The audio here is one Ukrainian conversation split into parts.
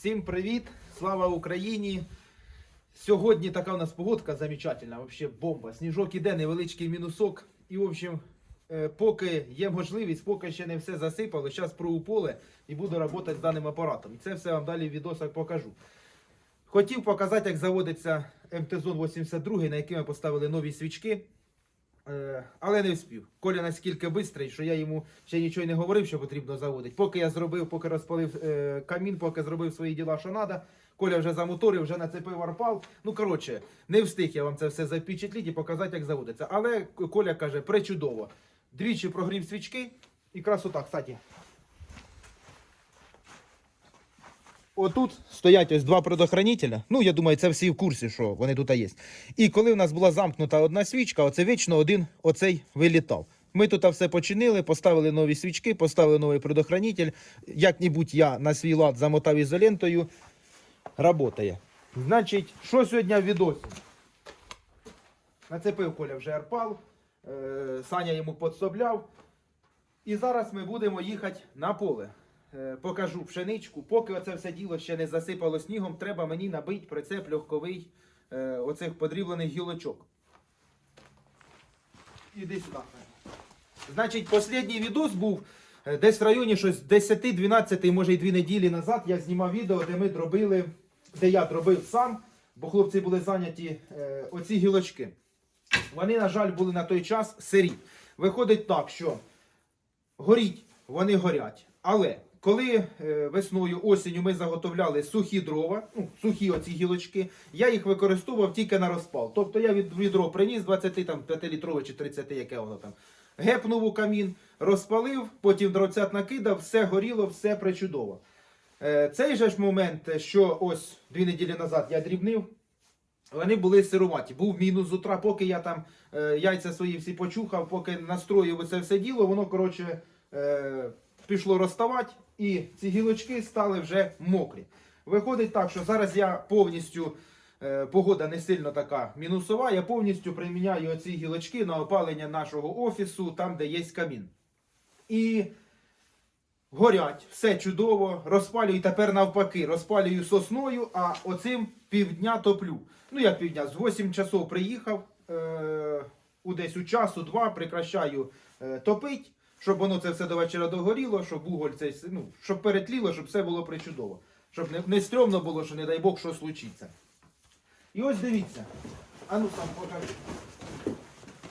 Всім привіт! Слава Україні! Сьогодні така у нас погодка замечательна, взагалі бомба. Сніжок іде, невеличкий мінусок. І, в общем, е, поки є можливість, поки ще не все засипало, зараз пру поле і буду працювати з даним апаратом. І це все вам далі в відосах покажу. Хотів показати, як заводиться МТЗон 82, на який ми поставили нові свічки. Е, Але не вспів. Коля наскільки бистрий, що я йому ще нічого не говорив, що потрібно заводити. Поки я зробив, поки розпалив е, камін, поки зробив свої діла, що треба. Коля вже замоторив, вже нацепив арпал. Ну, коротше, не встиг я вам це все запечатліти і показати, як заводиться. Але Коля каже, пречудово. Двічі прогрів свічки і красота, кстати. Отут стоять ось два предохранителя. Ну, я думаю, це всі в курсі, що вони тут є. І коли в нас була замкнута одна свічка, оце вічно один оцей вилітав. Ми тут все починили, поставили нові свічки, поставили новий предохранитель. Як-небудь я на свій лад замотав ізолентою. Работає. Значить, що сьогодні в відосі? Нацепив Коля вже арпал, е, Саня йому подсобляв. І зараз ми будемо їхати на поле. Е, Покажу пшеничку. Поки оце все діло ще не засипало снігом, треба мені набити прицеп легковий е, оцих подріблених гілочок. Іди сюди. Значить, останній відос був е, десь в районі щось 10-12, може й 2 неділі назад. Я знімав відео, де ми дробили, де я дробив сам, бо хлопці були зайняті оці гілочки. Вони, на жаль, були на той час сирі. Виходить так, що горіть, вони горять. Але коли е, весною, осінню ми заготовляли сухі дрова, ну, сухі оці гілочки, я їх використовував тільки на розпал. Тобто я від відро приніс 25-літрове чи 30, яке воно там. Гепнув у камін, розпалив, потім дровцят накидав, все горіло, все причудово. Е, цей же ж момент, що ось дві неділі назад я дрібнив, вони були сируваті. Був мінус з утра, поки я там е, яйця свої всі почухав, поки настроїв це все діло, воно, коротше, пішло розставати, і ці гілочки стали вже мокрі. Виходить так, що зараз я повністю, е, погода не сильно така мінусова, я повністю приміняю оці гілочки на опалення нашого офісу, там, де є камін. І горять, все чудово, розпалюю тепер навпаки, розпалюю сосною, а оцим півдня топлю. Ну як півдня, з 8 часов приїхав, е, у десь у часу, два, прикращаю е, топить, щоб воно це все до вечора догоріло, щоб уголь цей, ну, щоб перетліло, щоб все було причудово. Щоб не, не стрьомно було, що не дай Бог, що случиться. І ось дивіться. А ну сам покажи.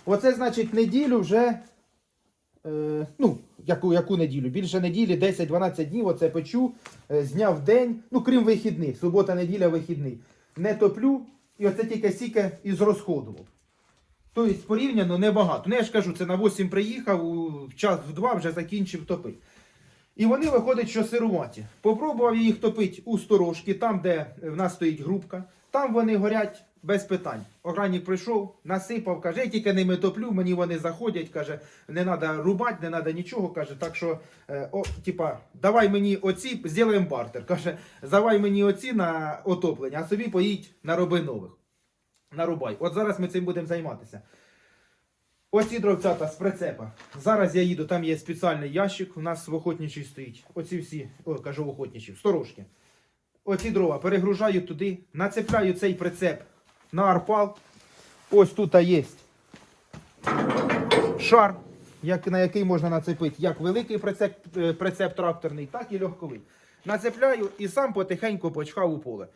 Оце значить неділю вже Е, ну, яку, яку неділю? Більше неділі, 10-12 днів, оце печу, е, зняв день, ну крім вихідних, субота, неділя, вихідний. Не топлю, і оце тільки сіке із розходував. Тобто порівняно небагато. Ну я ж кажу, це на 8 приїхав, в час в 2 вже закінчив топити. І вони виходять, що сируваті. Попробував їх топити у сторожки, там, де в нас стоїть грубка. Там вони горять без питань. Охранник прийшов, насипав, каже, я тільки ними топлю, мені вони заходять, каже, не треба рубати, не треба нічого. Каже, так що, е, о, типа, давай мені оці, зробимо бартер. Каже, давай мені оці на отоплення, а собі поїдь нароби нових. Нарубай. От зараз ми цим будемо займатися. Оці дровцята з прицепа. Зараз я їду, там є спеціальний ящик, у нас в охотничій стоїть. Оці всі, о, кажу в охотничій, сторожки. Оці дрова перегружаю туди, нацепляю цей прицеп на арпал. Ось тут є шар, як, на який можна нацепити як великий прицеп, е, прицеп тракторний, так і легковий. Нацепляю і сам потихеньку почхав у поле.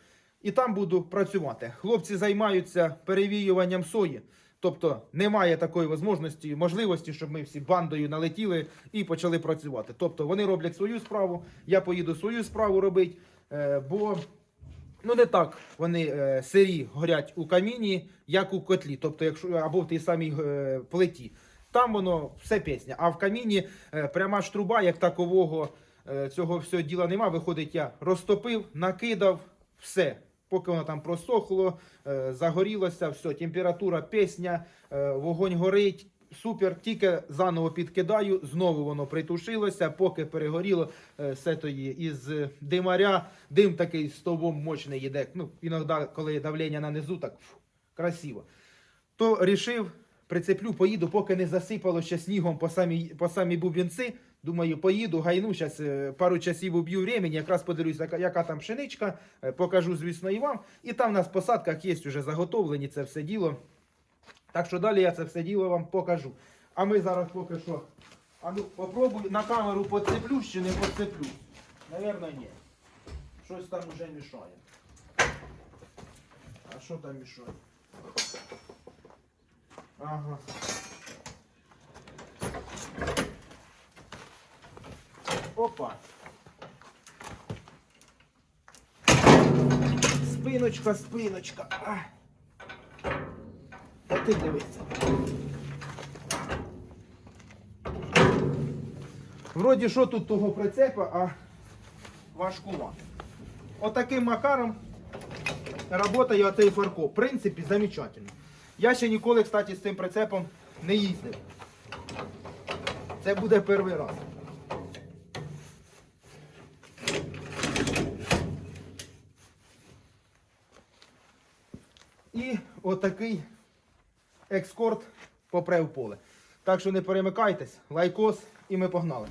І там буду працювати. Хлопці займаються перевіюванням сої. Тобто немає такої можливості, можливості, щоб ми всі бандою налетіли і почали працювати. Тобто вони роблять свою справу, я поїду свою справу робити, е, бо ну не так вони е, сирі горять у каміні, як у котлі, тобто, якщо або в тій самій е, плиті. Там воно все пісня. А в каміні пряма ж труба, як такового цього всього діла нема. Виходить, я розтопив, накидав, все. Поки воно там просохло, е, загорілося, все, температура, пісня, е, вогонь горить. Супер, тільки заново підкидаю, знову воно притушилося, поки перегоріло е, все тої із димаря. Дим такий стовбом мощний йде. Ну, іноді, коли давлення на низу, так фу, красиво. То рішив, прицеплю, поїду, поки не засипало ще снігом по самій, по самій буб'янці, Думаю, поїду, гайну, зараз пару часів уб'ю времени, якраз подивлюсь, яка, яка там пшеничка, е, покажу, звісно, і вам. І там у нас в посадках є вже заготовлені це все діло. Так що далі я це все діло вам покажу. А ми зараз поки що. А ну, попробую на камеру поцеплюсь чи не поцеплюсь. Наверно, ні. Щось там вже мішає. А що там мішає? Ага. Опа. Спиночка, спиночка. А. Ти дивися. Вроді що тут того прицепа, а важкува. Отаким макаром працює оцей фарко. В принципі, замечательно. Я ще ніколи, кстати, з цим прицепом не їздив. Це буде перший раз. І отакий екскорт попре в поле. Так що не перемикайтесь, лайкос і ми погнали.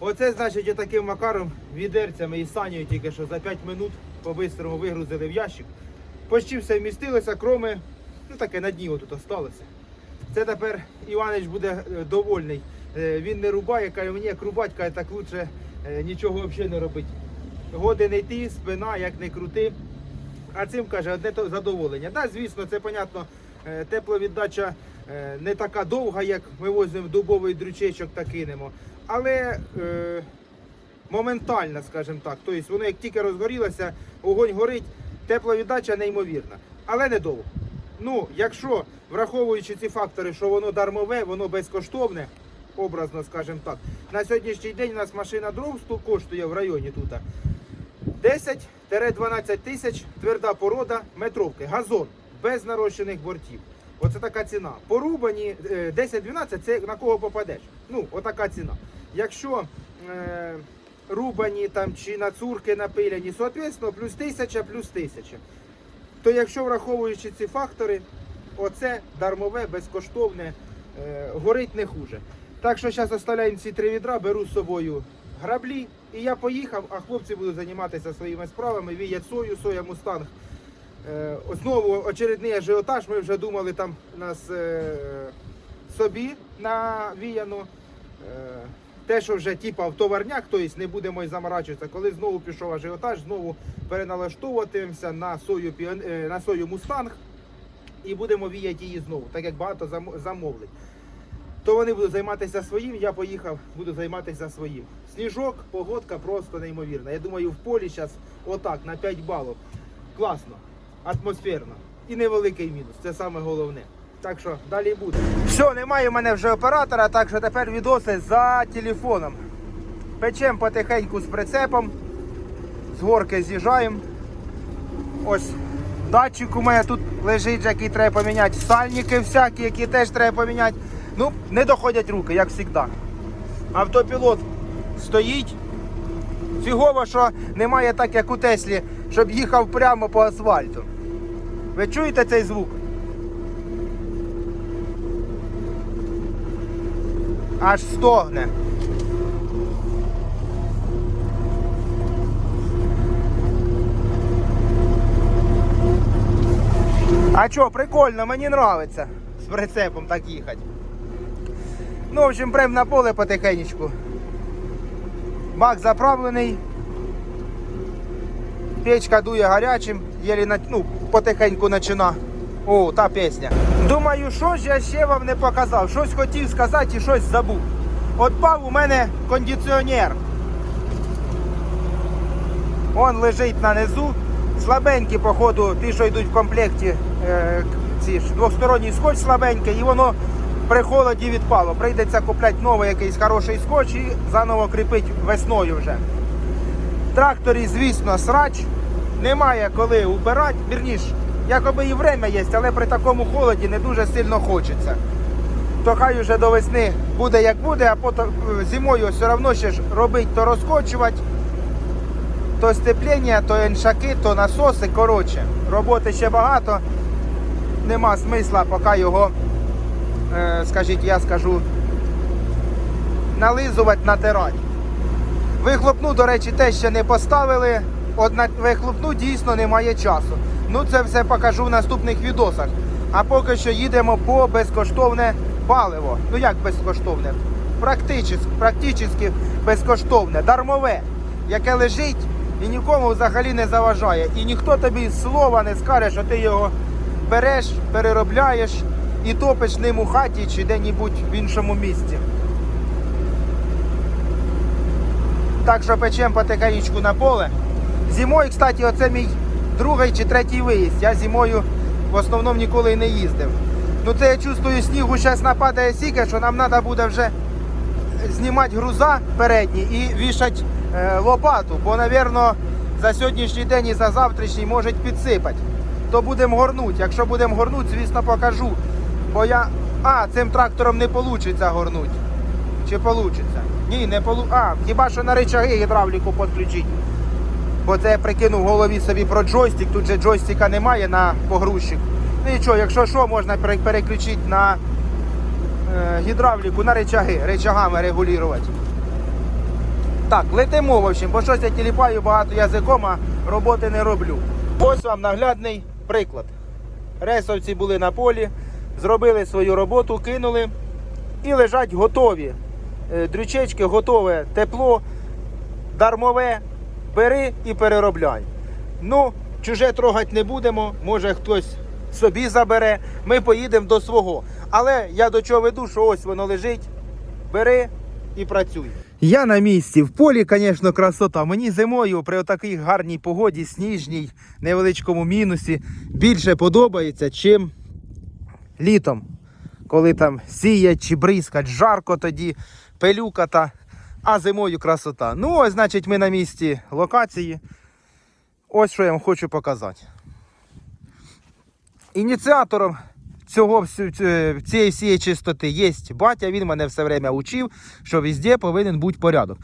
Оце, значить, отаким макаром відерцями і санєю тільки що за 5 минут по-бистрому вигрузили в ящик. Почти все вмістилося, кроме, ну таке на дні отут осталося. Це тепер Іванич буде е, довольний. Е, Він не рубає, каже, мені як рубать, каже, так лучше е, нічого взагалі не робити. Годи не йти, спина, як не крути. А цим каже, одне задоволення. Да, звісно, це понятно, е, тепловіддача е, не така довга, як ми возимо дубовий дрючечок та кинемо. Але е, моментальна, скажімо так. Тобто воно як тільки розгорілося, огонь горить, тепловіддача неймовірна. Але недовго. Ну, якщо, враховуючи ці фактори, що воно дармове, воно безкоштовне, образно скажімо так, на сьогоднішній день у нас машина дров коштує в районі тут. 10-12 тисяч тверда порода метровки. Газон без нарощених бортів. Оце така ціна. Порубані е, 10-12 це на кого попадеш. Ну, отака ціна. Якщо е, рубані там чи на цурки напиляні, соответственно, плюс тисяча, плюс тисяча. То якщо враховуючи ці фактори, оце дармове, безкоштовне, е, горить не хуже. Так що зараз оставляємо ці три відра, беру з собою граблі, і я поїхав, а хлопці будуть займатися своїми справами, віять сою, соя мустанг. Е, знову очередний ажіотаж. Ми вже думали там нас е, собі навіяно. Е, те, що вже типа в товарняк, тобто не будемо й заморачуватися. Коли знову пішов ажіотаж, знову переналаштовуватимемося на сою, на сою мустанг і будемо віяти її знову, так як багато замовлень. То вони будуть займатися своїм, я поїхав, буду займатися своїм. Сніжок, погодка просто неймовірна. Я думаю, в полі зараз отак на 5 балів. Класно, атмосферно. І невеликий мінус. Це саме головне. Так що далі буде. Все, немає в мене вже оператора, так що тепер відоси за телефоном. Печемо потихеньку з прицепом. З горки з'їжджаємо. Ось датчик у мене тут лежить, який треба поміняти. Сальники всякі, які теж треба поміняти. Ну, не доходять руки, як завжди. Автопілот стоїть. Фігово, що немає так, як у Теслі, щоб їхав прямо по асфальту. Ви чуєте цей звук? Аж стогне. А що, прикольно, мені подобається з прицепом так їхати. Ну, в общем, прям на поле потихенечку. Бак заправлений. Печка дує гарячим, єлі ну, потихеньку почина. О, та пісня. Думаю, що ж я ще вам не показав. Щось хотів сказати і щось забув. Отпав у мене кондиціонер. Он лежить на низу. Слабенькі, походу, ті, що йдуть в комплекті, е, ці ж двосторонній скотч слабенький, і воно при холоді відпало. Прийдеться купляти новий якийсь хороший скотч і заново кріпити весною вже. Тракторі, звісно, срач. Немає коли убирати. Вірніш, якоби і время є, але при такому холоді не дуже сильно хочеться. То хай уже до весни буде як буде, а потім е, зимою все одно ще ж робити, то розкочувати то степлення, то іншаки, то насоси. Коротше, роботи ще багато. Нема смисла, поки його, скажіть, я скажу, нализувати, натирати. Вихлопну, до речі, те ще не поставили. От на вихлопну дійсно немає часу. Ну це все покажу в наступних відосах. А поки що їдемо по безкоштовне паливо. Ну як безкоштовне? Практично, практично безкоштовне, дармове, яке лежить і нікому взагалі не заважає. І ніхто тобі слова не скаже, що ти його береш, переробляєш і топиш ним у хаті чи де-небудь в іншому місці. Так що печемо потихонечку на поле. Зимою, кстати, оце мій другий чи третій виїзд. Я зимою в основному ніколи не їздив. Ну це я чувствую, снігу зараз нападає стільки, що нам треба буде вже знімати груза передні і вішати е, лопату, бо, напевно, за сьогоднішній день і за завтрашній можуть підсипати. То будемо горнути. Якщо будемо горнути, звісно, покажу. Бо я. А, цим трактором не вийде горнути. Чи вийде? Ні, не полу... А, хіба що на рычаги гідравліку підключити. Бо це я прикинув в голові собі про джойстик. Тут же джойстика немає на погрузчик. Ну нічого, якщо що, можна пере- переключити на е, гідравліку на рычаги, рычагами регулювати. Так, летимо, в общем, бо щось я тіліпаю багато язиком, а роботи не роблю. Ось вам наглядний приклад. Ресовці були на полі, зробили свою роботу, кинули і лежать готові. Е, Дрючечки готове тепло, дармове, бери і переробляй. Ну, чуже трогати не будемо, може хтось собі забере, ми поїдемо до свого. Але я до чого веду, що ось воно лежить, бери і працюй. Я на місці. В полі, звісно, красота. Мені зимою при такій гарній погоді, сніжній, невеличкому мінусі, більше подобається, чим літом. Коли там сіять чи бризкать, жарко тоді, пилюката, а зимою красота. Ну, ось, значить, ми на місці локації. Ось що я вам хочу показати. Ініціатором цього цієї всієї чистоти є батя. Він мене все время учив, що везде повинен бути порядок.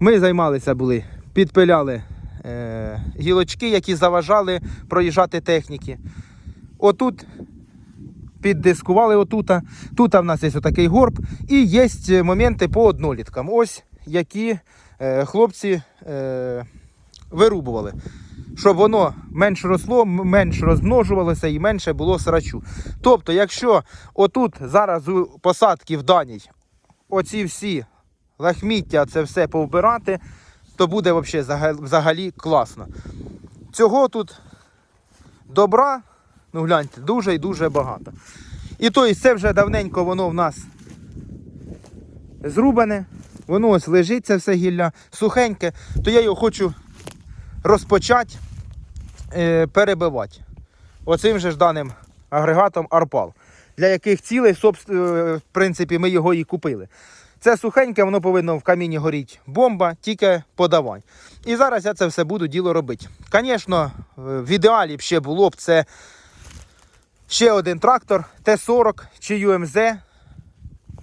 Ми займалися були, підпиляли е, гілочки, які заважали проїжджати техніки. Отут піддискували отута. Тут в нас є отакий горб. І є моменти по одноліткам. Ось які е, хлопці е, вирубували. Щоб воно менш росло, менш розмножувалося і менше було срачу. Тобто, якщо отут зараз у посадки в даній оці всі лахміття, це все повбирати, то буде взагалі класно. Цього тут добра, ну гляньте, дуже і дуже багато. І то есть це вже давненько воно в нас зрубане, воно ось лежить це все гілля, сухеньке, то я його хочу розпочати е, перебивати. Оцим же ж даним агрегатом Арпал. Для яких цілей, е, в принципі, ми його і купили. Це сухеньке, воно повинно в каміні горіти бомба, тільки подавай. І зараз я це все буду діло робити. Звісно, в ідеалі б ще було б це ще один трактор Т-40 чи UMZ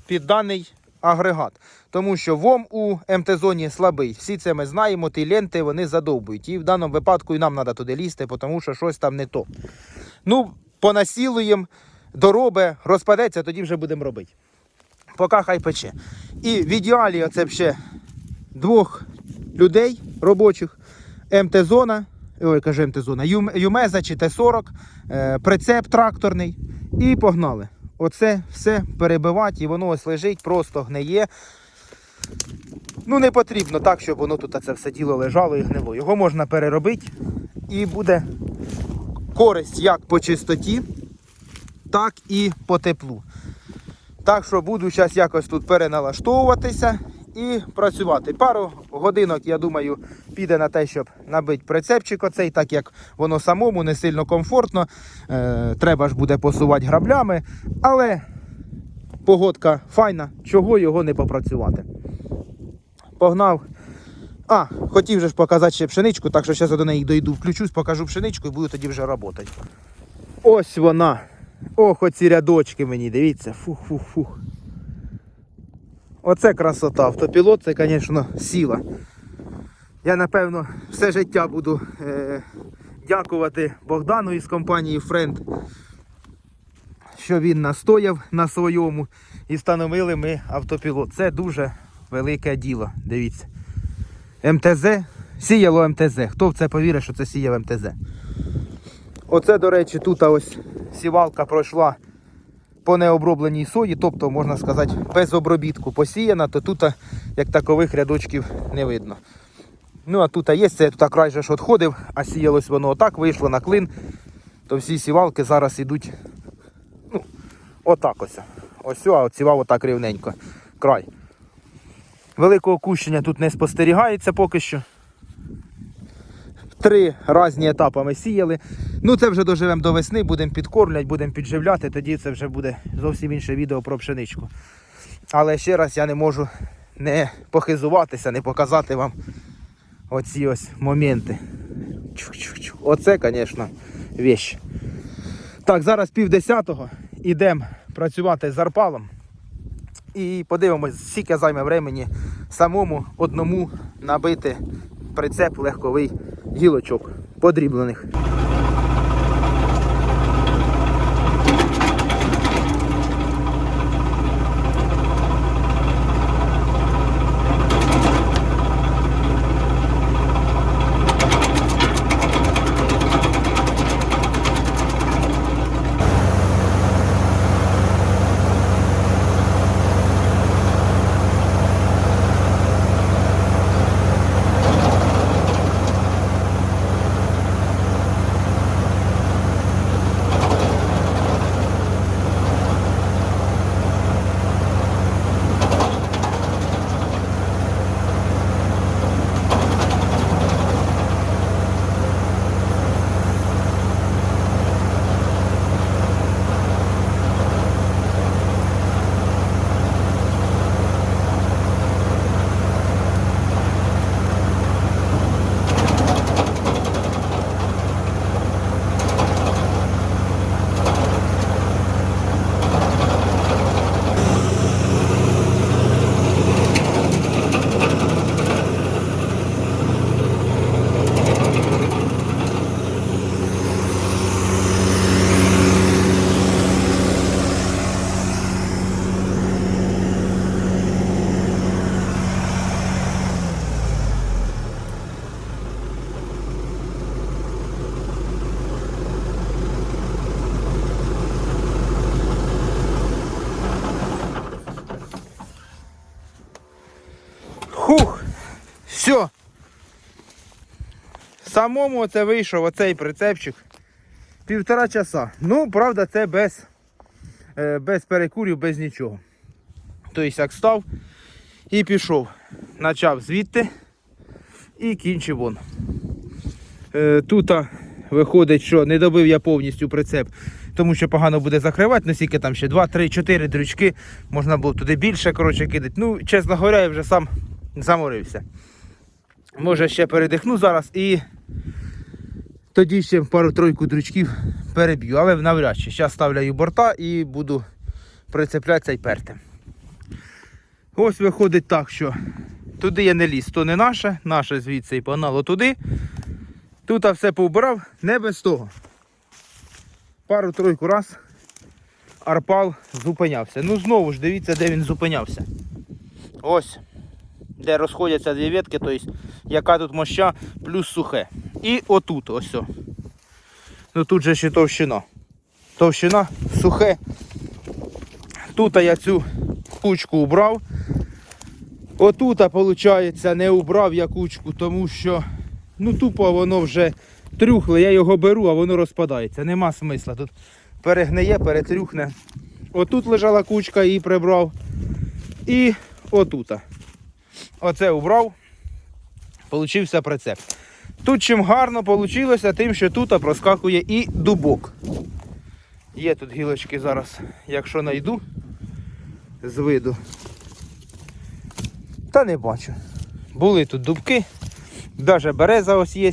під даний агрегат. Тому що ВОМ у МТ-зоні слабий. Всі це ми знаємо, ті ленти вони задовбують. І в даному випадку і нам треба туди лізти, тому що щось там не то. Ну, понасілуємо, доробе, розпадеться, тоді вже будемо робити. Поки хай пече. І в ідеалі оце ще двох людей робочих, МТ-зона, ой, кажу МТ-зона, Юм- Юмеза чи Т-40, е, прицеп тракторний і погнали. Оце все перебивати і воно ось лежить, просто гниє. Ну не потрібно так, щоб воно тут це все діло лежало і гнило. Його можна переробити і буде користь як по чистоті, так і по теплу. Так що буду зараз якось тут переналаштовуватися і працювати. Пару годинок, я думаю, піде на те, щоб набити прицепчик оцей, так як воно самому не сильно комфортно. Е, треба ж буде посувати граблями, але погодка файна, чого його не попрацювати. Погнав. А, хотів же ж показати ще пшеничку, так що зараз до неї дойду, включусь, покажу пшеничку і буду тоді вже працювати. Ось вона. Ох, оці рядочки мені, дивіться. Фух-фух-фух. Оце красота. Автопілот це, звісно, сила. Я, напевно, все життя буду е, дякувати Богдану із компанії Friend, що він настояв на своєму і встановили ми автопілот. Це дуже велике діло. Дивіться. МТЗ, сіяло МТЗ. Хто в це повірить, що це сіяв МТЗ? Оце, до речі, тут ось сівалка пройшла по необробленій сої, тобто, можна сказати, без обробітку посіяна, то тут як такових рядочків не видно. Ну, а тут є, це тут край же ж відходив, а сіялось воно отак, вийшло на клин, то всі сівалки зараз йдуть ну, отак ось. Ось, а оцівав отак рівненько. Край. Великого кущення тут не спостерігається поки що. Три різні етапи ми сіяли. Ну це вже доживемо до весни, будемо підкормлювати, будемо підживляти, тоді це вже буде зовсім інше відео про пшеничку. Але ще раз я не можу не похизуватися, не показати вам оці ось моменти. Чух-чух-чух. Оце, звісно, вещь. Так, зараз пів десятого. Ідемо працювати з арпалом. І подивимось, скільки займе времени самому одному набити прицеп легковий гілочок подріблених. Хух! Все. Самому це вийшов оцей прицепчик. Півтора часа. Ну, правда, це без, е, без перекурів, без нічого. Тобто як став і пішов. Начав звідти і кінчив вон. Е, Тут виходить, що не добив я повністю прицеп, тому що погано буде закривати, ну скільки там ще 2, 3, 4 дрючки, можна було туди більше коротше, кидати. Ну, чесно говоря, я вже сам заморився. Може ще передихну зараз і тоді ще пару-тройку дрючків переб'ю, але навряд чи. Зараз ставляю борта і буду прицеплятися і перти. Ось виходить так, що туди я не ліз, то не наше, наше звідси і погнало туди. Тут все повбирав, не без того. Пару-тройку раз арпал зупинявся. Ну знову ж дивіться, де він зупинявся. Ось, де розходяться дві ветки, тобто яка тут моща, плюс сухе. І отут ось. Ну тут же ще товщина. Товщина сухе. Тут я цю кучку убрав. Отут, виходить, не убрав я кучку, тому що ну тупо воно вже трюхле, я його беру, а воно розпадається. Нема смисла. Тут перегниє, перетрюхне. Отут лежала кучка, її прибрав. І отут. Оце убрав. Получився прицеп. Тут чим гарно вийшло, тим, що тут проскакує і дубок. Є тут гілочки зараз, якщо знайду з виду. Та не бачу. Були тут дубки, навіть береза ось є,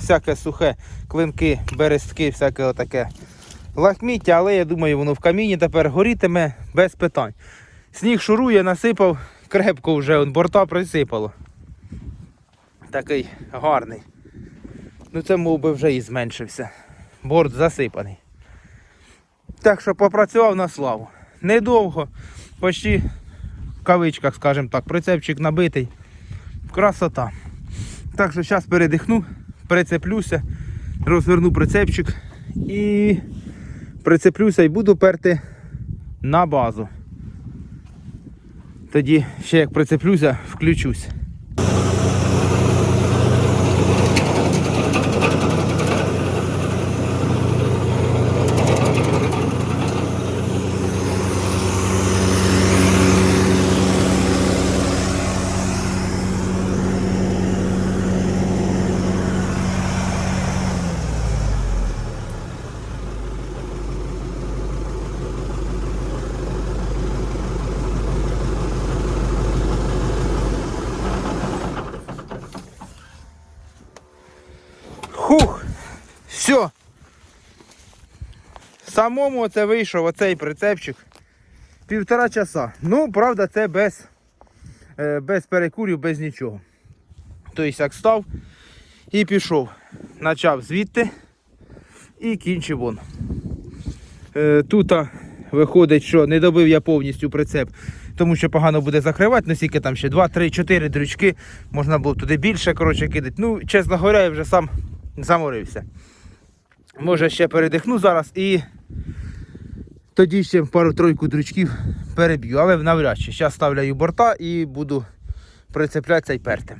всяке сухе, клинки, берестки, всяке отаке лахміття, але я думаю, воно в каміні тепер горітиме без питань. Сніг шурує, насипав, крепко вже он, борта присипало. Такий гарний. Ну це мов би вже і зменшився. Борт засипаний. Так що попрацював на славу. Недовго, почти в кавичках, скажімо так, прицепчик набитий. Красота. Так що зараз передихну, прицеплюся, розверну прицепчик і прицеплюся і буду перти на базу. Тоді ще як прицеплюся, включусь. Хух! Все. Самому це вийшов оцей прицепчик. Півтора часа. Ну, правда, це без, е, без перекурів, без нічого. Тобто як став і пішов. Начав звідти і кінчив вон. Е, Тут виходить, що не добив я повністю прицеп, тому що погано буде закривати, ну скільки там ще 2, 3, 4 дрючки, можна було туди більше коротше, кидати. Ну, чесно говоря, я вже сам заморився. Може ще передихну зараз і тоді ще пару-тройку дрючків переб'ю, але навряд чи. Зараз ставляю борта і буду прицеплятися і перти.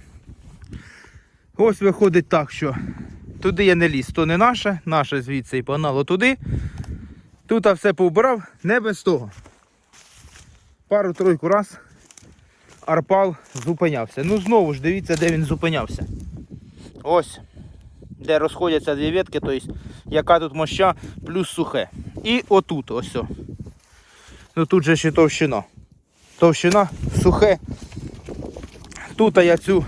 Ось виходить так, що туди я не ліз, то не наше, наше звідси і погнало туди. Тут все повбирав, не без того. Пару-тройку раз арпал зупинявся. Ну знову ж дивіться, де він зупинявся. Ось, де розходяться дві ветки, тобто яка тут моща, плюс сухе. І отут ось. Ну тут же ще товщина. Товщина сухе. Тут я цю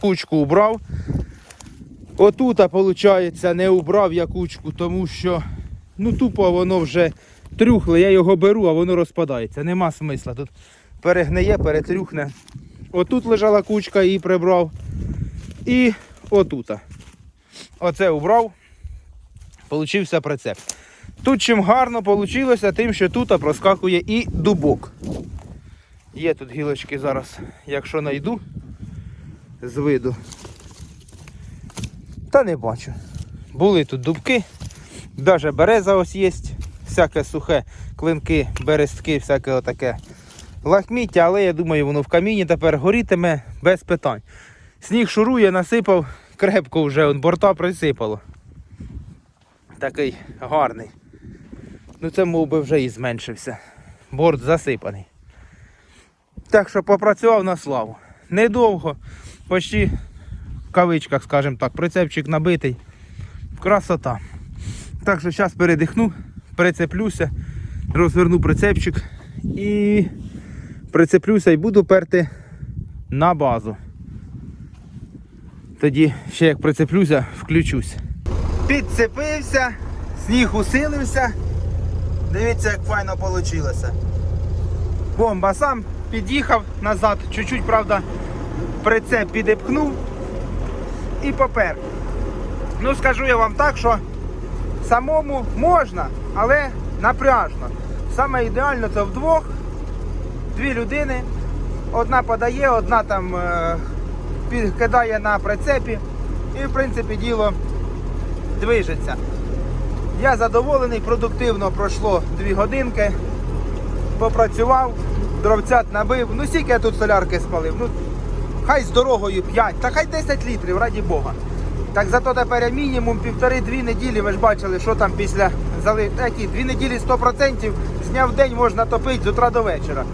кучку убрав. Отут, виходить, не убрав я кучку, тому що ну тупо воно вже трюхле, я його беру, а воно розпадається. Нема смисла. Тут перегниє, перетрюхне. Отут лежала кучка, її прибрав. І отут. Оце убрав. Получився прицеп. Тут чим гарно вийшло, тим, що тут проскакує і дубок. Є тут гілочки зараз, якщо знайду з виду. Та не бачу. Були тут дубки, навіть береза ось є, всяке сухе, клинки, берестки, всяке отаке лахміття, але я думаю, воно в каміні тепер горітиме без питань. Сніг шурує, насипав, крепко вже он, борта присипало. Такий гарний. Ну це мов би вже і зменшився. Борт засипаний. Так що попрацював на славу. Недовго, почти в кавичках, скажімо так, прицепчик набитий. Красота. Так що зараз передихну, прицеплюся, розверну прицепчик і прицеплюся і буду перти на базу. Тоді ще як прицеплюся, включусь. Підцепився, сніг усилився. Дивіться, як файно вийшло. Бомба сам під'їхав назад, чуть-чуть, правда, прицеп підіпхнув і попер. Ну, скажу я вам так, що самому можна, але напряжно. Саме ідеально це вдвох, дві людини. Одна подає, одна там е, кидає на прицепі. І в принципі діло движеться. Я задоволений, продуктивно пройшло 2 годинки. Попрацював, дровцят набив. Ну скільки я тут солярки спалив? Ну, хай з дорогою 5, та хай 10 літрів, раді Бога. Так зато тепер мінімум півтори-дві неділі, ви ж бачили, що там після зали... Які, дві неділі 100% з дня в день можна топити з утра до вечора.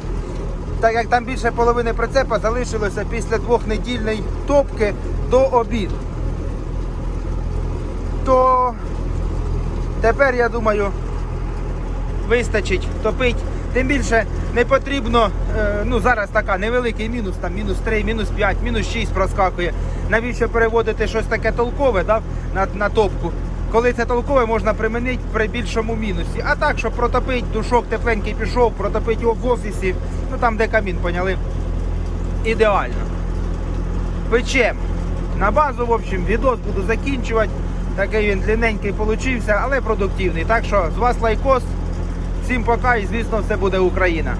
Так як там більше половини прицепа залишилося після двохнедільної топки до обіду. То тепер я думаю вистачить топить. Тим більше не потрібно, е, ну зараз така невеликий мінус, там мінус 3, мінус 5, мінус 6 проскакує. Навіщо переводити щось таке толкове да, на, на топку? Коли це толкове, можна примінити при більшому мінусі. А так, щоб протопити, душок тепленький пішов, протопити його в офісі, ну там де камін, поняли? Ідеально. Печем. На базу, в общем, відос буду закінчувати. Такий він длинненький получився, але продуктивний. Так що з вас лайкос. Всім пока і звісно все буде Україна.